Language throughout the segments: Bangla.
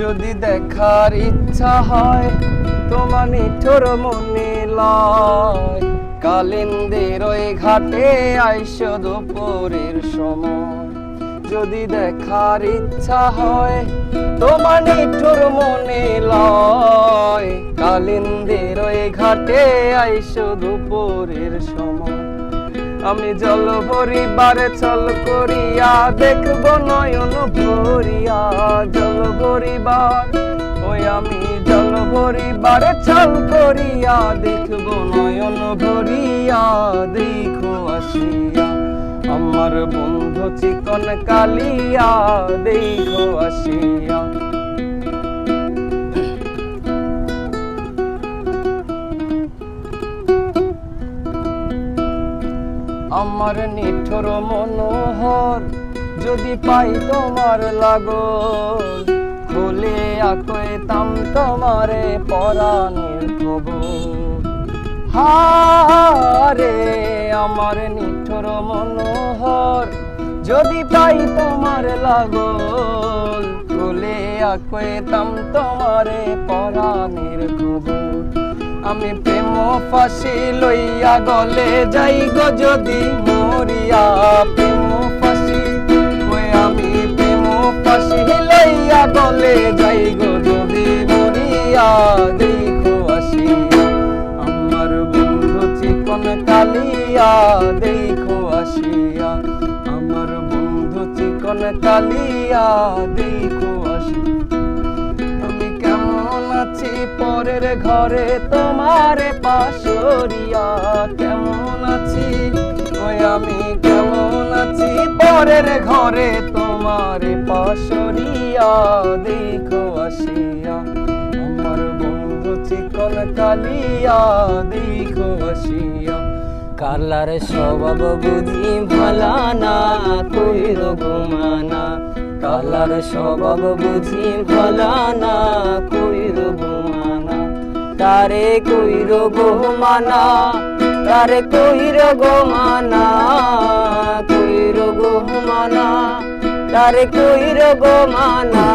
যদি দেখার ইচ্ছা হয়, তোমার নিঠোর মনে লয়। কালিন্দের ওই ঘাটে আইস দুপুরের সময়। যদি দেখার ইচ্ছা হয়, তোমার নিঠুর মনে লয়। কালিন্দের ওই ঘাটে আইস দুপুরের সময়। আমি জল ভরিবারে চল করিয়া দেখব নয়ন ভরিয়া। জল ভরিবার ওই আমি জল ভরিবারে চল করিয়া দেখব নয়ন ভরিয়া, দেখো আসিয়া। আমার বন্ধু চিকন কালিয়া, দেখো আসিয়া। আমার নিঠুর মনোহর যদি পাই তোমার লাগল খুলে আকইতাম তোমারে পরাণের খবর। হারে আমার নিঠুর মনোহর, যদি পাই তোমার লাগল খুলে আকইতাম তোমারে পরাণের খবর। আমি প্রেম ফাঁসি লইয়া গলে যাই গো যদি মরিয়া। প্রেম ফাঁসি, ওই আমি প্রেম ফাঁসি লইয়া গলে যাই গো যদি মরিয়া, দেখো আসিয়া আমার বন্ধু চিকন কালিয়া, দেখো আসিয়া। আমার বন্ধু চিকন কালিয়া, দেখো আসিয়া আমি কেমন আছি পরের ঘরে তোমার পাশরিয়া, কেমন আছি? ওই আমি কেমন আছি পরের ঘরে তোমার পাশরিয়া দেখো আসিয়া। আমার বন্ধু চিকন কালিয়া দেখো আসিয়া। কালার স্বভাব বুঝি ভালা না কইর ঘুমানা কালার স্বভাব বুঝি ভালা না কইর ঘুমানা তারে কইর ঘুমানা তারে কইর ঘুমানা কইর ঘুমানা তারে কইর ঘুমানা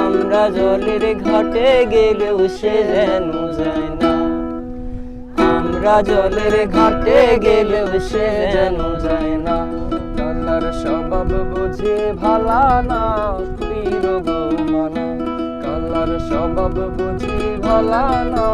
আমরা জলের ঘাটে গেলেও সে যেন যায় না। আমরা জলের ঘাটে গেলেও সে যেন যায় না। কালার স্বভাব বুঝে ভালা না কইর গো মানা। কালার স্বভাব বুঝে ভালা না